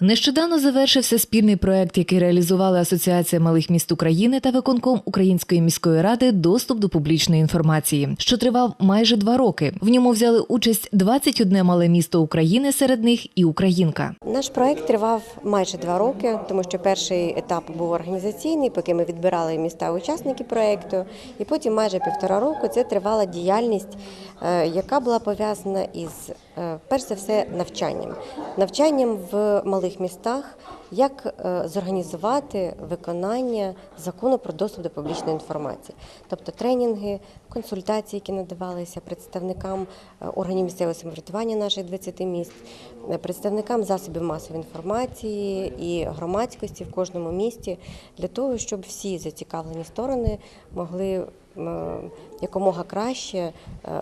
Нещодавно завершився спільний проект, який реалізували Асоціація малих міст України та виконком Української міської ради доступ до публічної інформації, що тривав майже два роки. В ньому взяли участь 21 мале місто України, серед них і Українка. Наш проект тривав майже два роки, тому що перший етап був організаційний, поки ми відбирали міста учасники проекту, і потім майже півтора року це тривала діяльність, е, яка була пов'язана із е, перш за все навчанням, навчанням в малих містах. Як е, зорганізувати виконання закону про доступ до публічної інформації, тобто тренінги, консультації, які надавалися представникам е, органів місцевого самоврядування наших 20 міст, е, представникам засобів масової інформації і громадськості в кожному місті, для того, щоб всі зацікавлені сторони могли якомога краще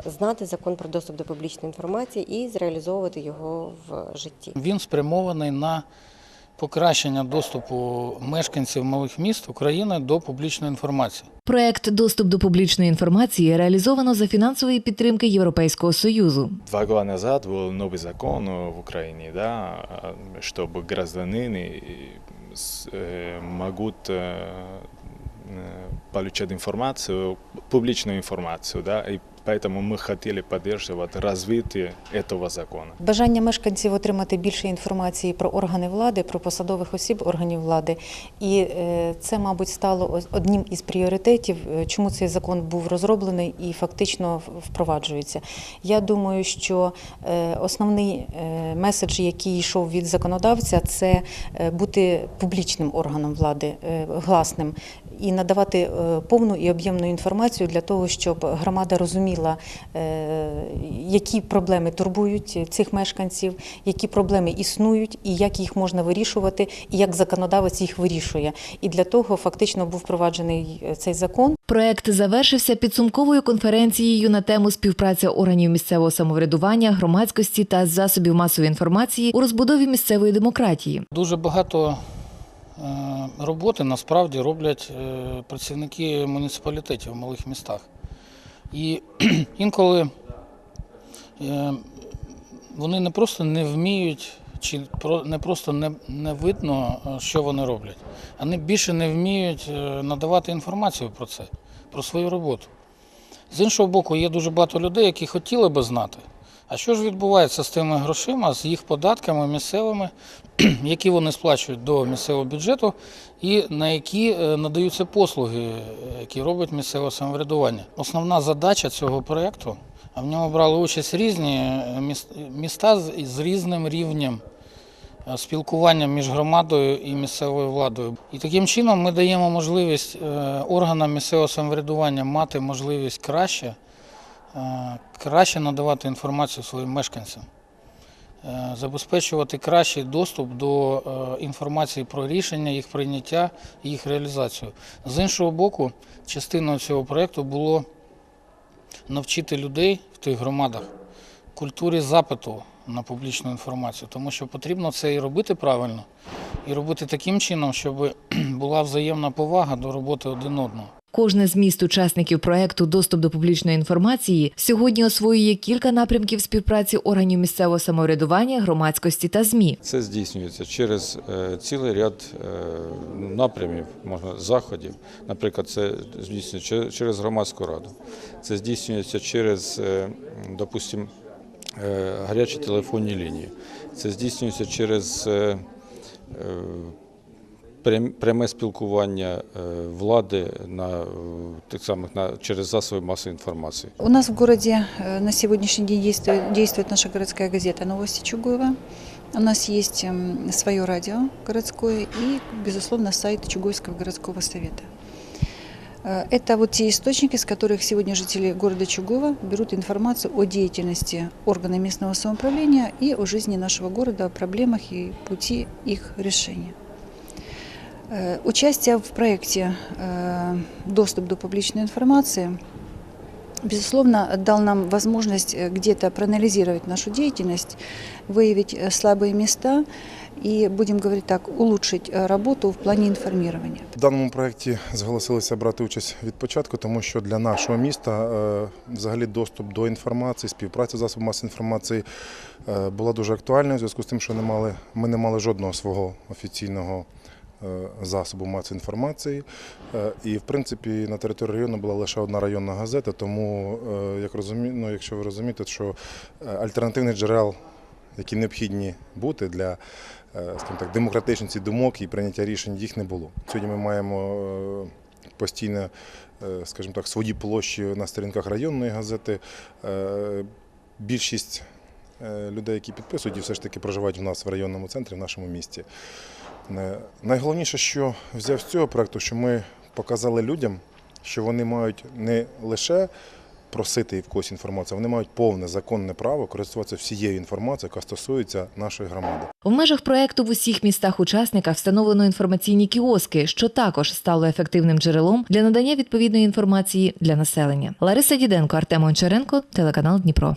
знати закон про доступ до публічної інформації і зреалізовувати його в житті. Він спрямований на покращення доступу мешканців малих міст України до публічної інформації. Проект Доступ до публічної інформації реалізовано за фінансової підтримки Європейського союзу. Два года назад был новый закон в Украине, да, чтобы гражданины с- э, могут э, э, получать информацию, публичную информацию, да, и поэтому мы хотели поддерживать развитие этого закона. Бажання мешканців отримати більше інформації про органи влади, про посадових осіб органів влади. І е, це, мабуть, стало ос- одним із пріоритетів, е, чому цей закон був розроблений і фактично в- впроваджується. Я думаю, що е, основний е, меседж, який йшов від законодавця, це е, бути публічним органом влади, е, гласним. І надавати е, повну і об'ємну інформацію для того, щоб громада розуміла, е, які проблеми турбують цих мешканців, які проблеми існують, і як їх можна вирішувати, і як законодавець їх вирішує. І для того фактично був впроваджений е, цей закон. Проект завершився підсумковою конференцією на тему співпраця органів місцевого самоврядування, громадськості та засобів масової інформації у розбудові місцевої демократії. Дуже багато роботи насправді роблять е, працівники муніципалітетів в малих містах. І інколи е, вони не просто не вміють, чи не просто не, видно, е, що вони роблять. Вони більше не вміють е, надавати інформацію про це, про свою роботу. З іншого боку, є дуже багато людей, які хотіли би знати, а що ж відбувається з тими грошима, з їх податками місцевими, які вони сплачують до місцевого бюджету, і на які е, надаються послуги, е, які робить місцеве самоврядування. Основна задача цього проєкту, а в ньому брали участь різні е, міста з, різним рівнем спілкування між громадою і місцевою владою. І таким чином ми даємо можливість органам місцевого самоврядування мати можливість краще, краще надавати інформацію своїм мешканцям, е, забезпечувати кращий доступ до е, інформації про рішення, їх прийняття і їх реалізацію. З іншого боку, частиною цього проєкту було навчити людей в тих громадах культурі запиту на публічну інформацію, тому що потрібно це і робити правильно, і робити таким чином, щоб була взаємна повага до роботи один одного. Кожне з міст учасників проекту Доступ до публічної інформації сьогодні освоює кілька напрямків співпраці органів місцевого самоврядування, громадськості та ЗМІ. Це здійснюється через е, цілий ряд е, напрямів, можна заходів. Наприклад, це здійснюється через громадську раду. Це здійснюється через, е, допустим, е, гарячі телефонні лінії. Це здійснюється через пряме спілкування е, влади на е, тих самих на через засоби масової інформації. У нас в городе э, на сегодняшний день действует, действует наша городская газета «Новости Чугуева». У нас есть м, свое радио городское и, безусловно, сайт Чугуевского городского совета. Э, Это вот те источники, с которых сегодня жители города Чугуева берут информацию о деятельности органов местного самоуправления и о жизни нашего города, о проблемах и пути их решения. Э, Участие в проекте э, «Доступ до публичной информации» безусловно, дал нам возможность э, где-то проанализировать нашу деятельность, выявить э, слабые места и, будем говорить так, улучшить э, работу в плане информирования. В даному проєкті зголосилися брати участь від початку, тому що для нашого міста е, взагалі доступ до інформації, співпраця з засобами масової інформації е, була дуже актуальною в зв'язку з тим, що не мали, ми не мали жодного свого офіційного е, засобу масової інформації. Е, І, в принципі, на території району була лише одна районна газета, тому, е, як розумі... ну, якщо ви розумієте, що е, альтернативних джерел, які необхідні бути для е, так, демократичності думок і прийняття рішень, їх не було. Сьогодні ми маємо е, постійно, е, скажімо так, свої площі на сторінках районної газети. Е, Більшість е, людей, які підписують, і все ж таки проживають в нас в районному центрі, в нашому місті. Е, Найголовніше, що взяв з цього проекту, що ми показали людям, що вони мають не лише просити в когось інформацію, вони мають повне законне право користуватися всією інформацією, яка стосується нашої громади. В межах проекту в усіх містах-учасниках встановлено інформаційні кіоски, що також стало ефективним джерелом для надання відповідної інформації для населення. Лариса Діденко, Артем Гончаренко, телеканал Дніпро.